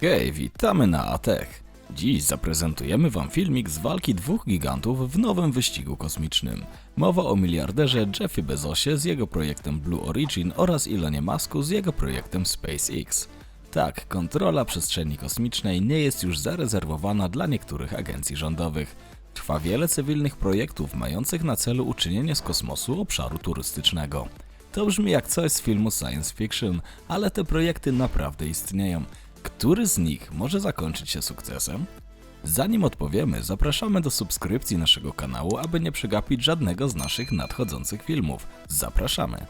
Hej, witamy na ATECH. Dziś zaprezentujemy Wam filmik z walki dwóch gigantów w nowym wyścigu kosmicznym. Mowa o miliarderze Jeffie Bezosie z jego projektem Blue Origin oraz Elonie Musku z jego projektem SpaceX. Tak, kontrola przestrzeni kosmicznej nie jest już zarezerwowana dla niektórych agencji rządowych. Trwa wiele cywilnych projektów mających na celu uczynienie z kosmosu obszaru turystycznego. To brzmi jak coś z filmu science fiction, ale te projekty naprawdę istnieją. Który z nich może zakończyć się sukcesem? Zanim odpowiemy, zapraszamy do subskrypcji naszego kanału, aby nie przegapić żadnego z naszych nadchodzących filmów. Zapraszamy!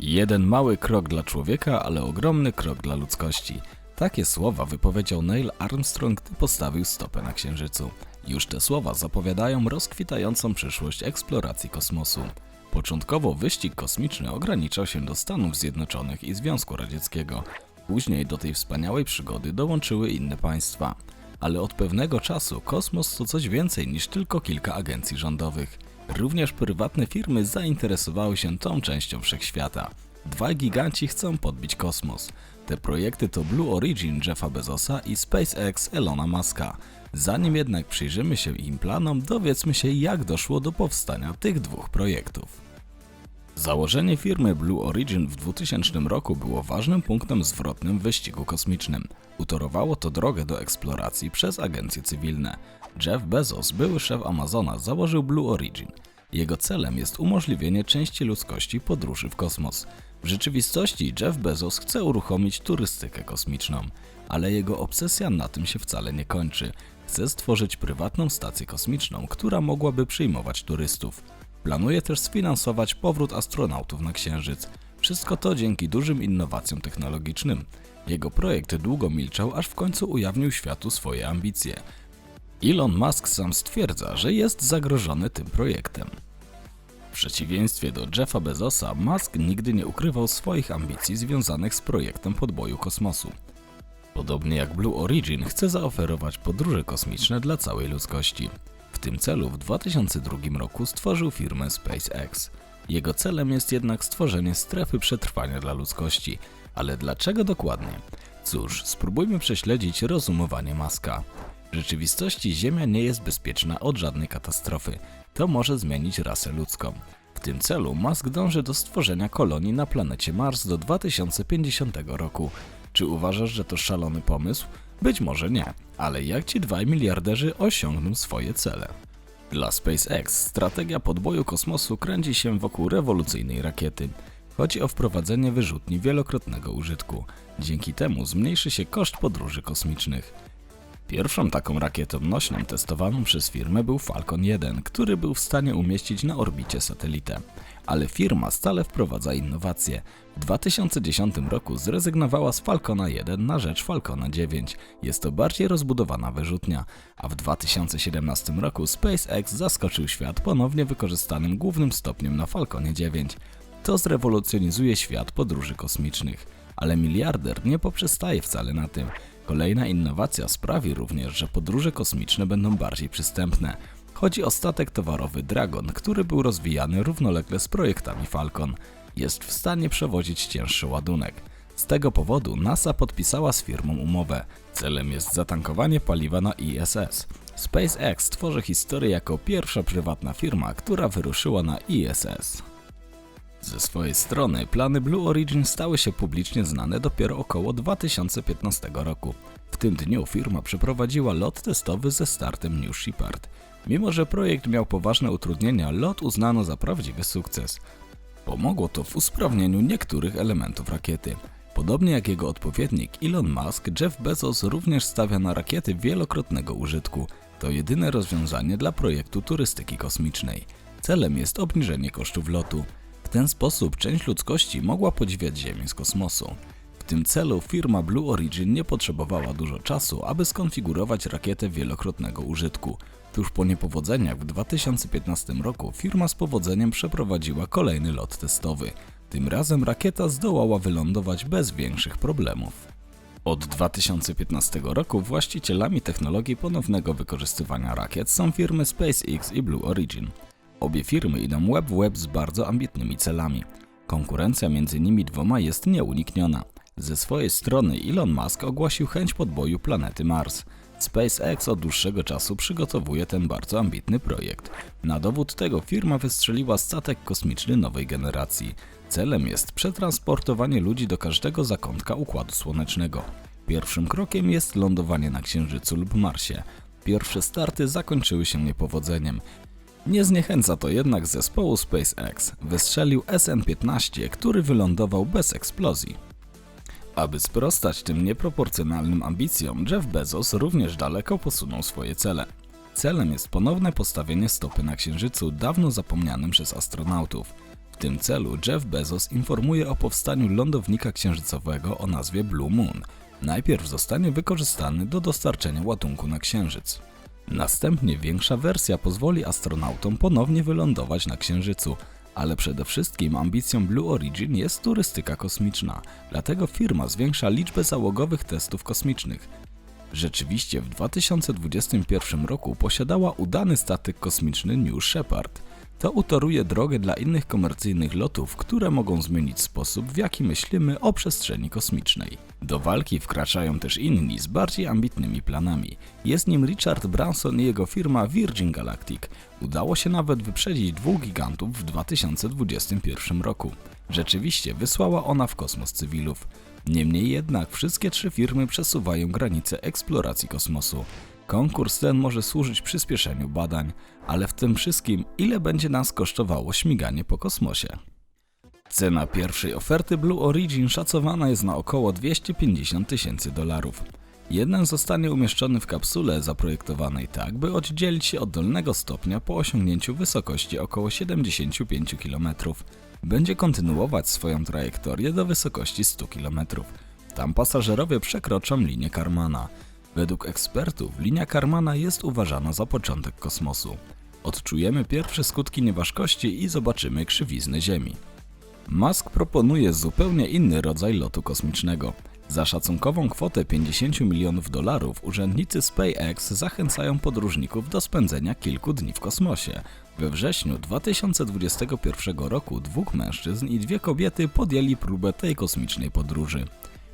Jeden mały krok dla człowieka, ale ogromny krok dla ludzkości. Takie słowa wypowiedział Neil Armstrong, gdy postawił stopę na Księżycu. Już te słowa zapowiadają rozkwitającą przyszłość eksploracji kosmosu. Początkowo wyścig kosmiczny ograniczał się do Stanów Zjednoczonych i Związku Radzieckiego. Później do tej wspaniałej przygody dołączyły inne państwa. Ale od pewnego czasu kosmos to coś więcej niż tylko kilka agencji rządowych. Również prywatne firmy zainteresowały się tą częścią wszechświata. Dwaj giganci chcą podbić kosmos. Te projekty to Blue Origin Jeffa Bezosa i SpaceX Elona Muska. Zanim jednak przyjrzymy się im planom, dowiedzmy się jak doszło do powstania tych dwóch projektów. Założenie firmy Blue Origin w 2000 roku było ważnym punktem zwrotnym w wyścigu kosmicznym. Utorowało to drogę do eksploracji przez agencje cywilne. Jeff Bezos, były szef Amazona, założył Blue Origin. Jego celem jest umożliwienie części ludzkości podróży w kosmos. W rzeczywistości Jeff Bezos chce uruchomić turystykę kosmiczną, ale jego obsesja na tym się wcale nie kończy. Chce stworzyć prywatną stację kosmiczną, która mogłaby przyjmować turystów. Planuje też sfinansować powrót astronautów na Księżyc. Wszystko to dzięki dużym innowacjom technologicznym. Jego projekt długo milczał, aż w końcu ujawnił światu swoje ambicje. Elon Musk sam stwierdza, że jest zagrożony tym projektem. W przeciwieństwie do Jeffa Bezosa, Musk nigdy nie ukrywał swoich ambicji związanych z projektem podboju kosmosu. Podobnie jak Blue Origin chce zaoferować podróże kosmiczne dla całej ludzkości. W tym celu w 2002 roku stworzył firmę SpaceX. Jego celem jest jednak stworzenie strefy przetrwania dla ludzkości. Ale dlaczego dokładnie? Cóż, spróbujmy prześledzić rozumowanie Maska. W rzeczywistości Ziemia nie jest bezpieczna od żadnej katastrofy. To może zmienić rasę ludzką. W tym celu Musk dąży do stworzenia kolonii na planecie Mars do 2050 roku. Czy uważasz, że to szalony pomysł? Być może nie, ale jak ci dwaj miliarderzy osiągną swoje cele? Dla SpaceX strategia podboju kosmosu kręci się wokół rewolucyjnej rakiety. Chodzi o wprowadzenie wyrzutni wielokrotnego użytku. Dzięki temu zmniejszy się koszt podróży kosmicznych. Pierwszą taką rakietą nośną testowaną przez firmę był Falcon 1, który był w stanie umieścić na orbicie satelitę. Ale firma stale wprowadza innowacje. W 2010 roku zrezygnowała z Falcona 1 na rzecz Falcona 9. Jest to bardziej rozbudowana wyrzutnia, a w 2017 roku SpaceX zaskoczył świat ponownie wykorzystanym głównym stopniem na Falconie 9. To zrewolucjonizuje świat podróży kosmicznych. Ale miliarder nie poprzestaje wcale na tym. Kolejna innowacja sprawi również, że podróże kosmiczne będą bardziej przystępne. Chodzi o statek towarowy Dragon, który był rozwijany równolegle z projektami Falcon. Jest w stanie przewozić cięższy ładunek. Z tego powodu NASA podpisała z firmą umowę. Celem jest zatankowanie paliwa na ISS. SpaceX tworzy historię jako pierwsza prywatna firma, która wyruszyła na ISS. Ze swojej strony plany Blue Origin stały się publicznie znane dopiero około 2015 roku. W tym dniu firma przeprowadziła lot testowy ze startem New Shepard. Mimo, że projekt miał poważne utrudnienia, lot uznano za prawdziwy sukces. Pomogło to w usprawnieniu niektórych elementów rakiety. Podobnie jak jego odpowiednik Elon Musk, Jeff Bezos również stawia na rakiety wielokrotnego użytku. To jedyne rozwiązanie dla projektu turystyki kosmicznej. Celem jest obniżenie kosztów lotu. W ten sposób część ludzkości mogła podziwiać Ziemię z kosmosu. W tym celu firma Blue Origin nie potrzebowała dużo czasu, aby skonfigurować rakietę wielokrotnego użytku. Tuż po niepowodzeniach w 2015 roku firma z powodzeniem przeprowadziła kolejny lot testowy. Tym razem rakieta zdołała wylądować bez większych problemów. Od 2015 roku właścicielami technologii ponownego wykorzystywania rakiet są firmy SpaceX i Blue Origin. Obie firmy idą web w web z bardzo ambitnymi celami. Konkurencja między nimi dwoma jest nieunikniona. Ze swojej strony Elon Musk ogłosił chęć podboju planety Mars. SpaceX od dłuższego czasu przygotowuje ten bardzo ambitny projekt. Na dowód tego firma wystrzeliła statek kosmiczny nowej generacji. Celem jest przetransportowanie ludzi do każdego zakątka Układu Słonecznego. Pierwszym krokiem jest lądowanie na Księżycu lub Marsie. Pierwsze starty zakończyły się niepowodzeniem. Nie zniechęca to jednak zespołu SpaceX. Wystrzelił SN-15, który wylądował bez eksplozji. Aby sprostać tym nieproporcjonalnym ambicjom, Jeff Bezos również daleko posunął swoje cele. Celem jest ponowne postawienie stopy na Księżycu dawno zapomnianym przez astronautów. W tym celu Jeff Bezos informuje o powstaniu lądownika księżycowego o nazwie Blue Moon. Najpierw zostanie wykorzystany do dostarczenia ładunku na Księżyc. Następnie większa wersja pozwoli astronautom ponownie wylądować na Księżycu, ale przede wszystkim ambicją Blue Origin jest turystyka kosmiczna, dlatego firma zwiększa liczbę załogowych testów kosmicznych. Rzeczywiście w 2021 roku posiadała udany statek kosmiczny New Shepard. To utoruje drogę dla innych komercyjnych lotów, które mogą zmienić sposób, w jaki myślimy o przestrzeni kosmicznej. Do walki wkraczają też inni z bardziej ambitnymi planami. Jest nim Richard Branson i jego firma Virgin Galactic. Udało się nawet wyprzedzić dwóch gigantów w 2021 roku. Rzeczywiście wysłała ona w kosmos cywilów. Niemniej jednak wszystkie trzy firmy przesuwają granice eksploracji kosmosu. Konkurs ten może służyć przyspieszeniu badań, ale w tym wszystkim ile będzie nas kosztowało śmiganie po kosmosie? Cena pierwszej oferty Blue Origin szacowana jest na około 250 tysięcy dolarów. Jeden zostanie umieszczony w kapsule zaprojektowanej tak, by oddzielić się od dolnego stopnia po osiągnięciu wysokości około 75 km. Będzie kontynuować swoją trajektorię do wysokości 100 km. Tam pasażerowie przekroczą linię Karmana. Według ekspertów linia Karmana jest uważana za początek kosmosu. Odczujemy pierwsze skutki nieważkości i zobaczymy krzywizny Ziemi. Musk proponuje zupełnie inny rodzaj lotu kosmicznego. Za szacunkową kwotę 50 milionów dolarów urzędnicy SpaceX zachęcają podróżników do spędzenia kilku dni w kosmosie. We wrześniu 2021 roku dwóch mężczyzn i dwie kobiety podjęli próbę tej kosmicznej podróży.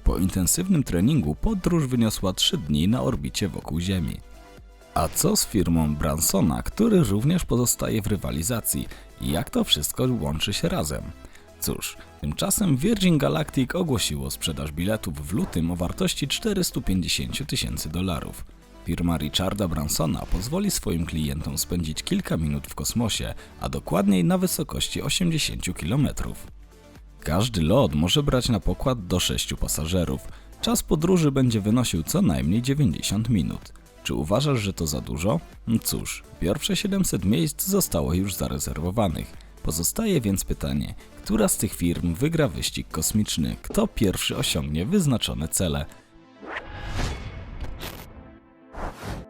Po intensywnym treningu podróż wyniosła 3 dni na orbicie wokół Ziemi. A co z firmą Bransona, który również pozostaje w rywalizacji? Jak to wszystko łączy się razem? Cóż, tymczasem Virgin Galactic ogłosiło sprzedaż biletów w lutym o wartości 450 tysięcy dolarów. Firma Richarda Bransona pozwoli swoim klientom spędzić kilka minut w kosmosie, a dokładniej na wysokości 80 km. Każdy lot może brać na pokład do 6 pasażerów. Czas podróży będzie wynosił co najmniej 90 minut. Czy uważasz, że to za dużo? Cóż, pierwsze 700 miejsc zostało już zarezerwowanych. Pozostaje więc pytanie, która z tych firm wygra wyścig kosmiczny? Kto pierwszy osiągnie wyznaczone cele?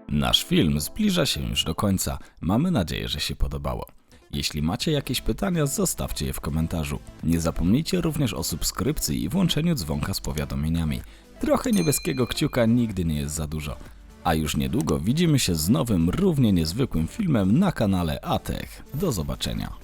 Nasz film zbliża się już do końca. Mamy nadzieję, że się podobało. Jeśli macie jakieś pytania, zostawcie je w komentarzu. Nie zapomnijcie również o subskrypcji i włączeniu dzwonka z powiadomieniami. Trochę niebieskiego kciuka nigdy nie jest za dużo. A już niedługo widzimy się z nowym, równie niezwykłym filmem na kanale Atech. Do zobaczenia.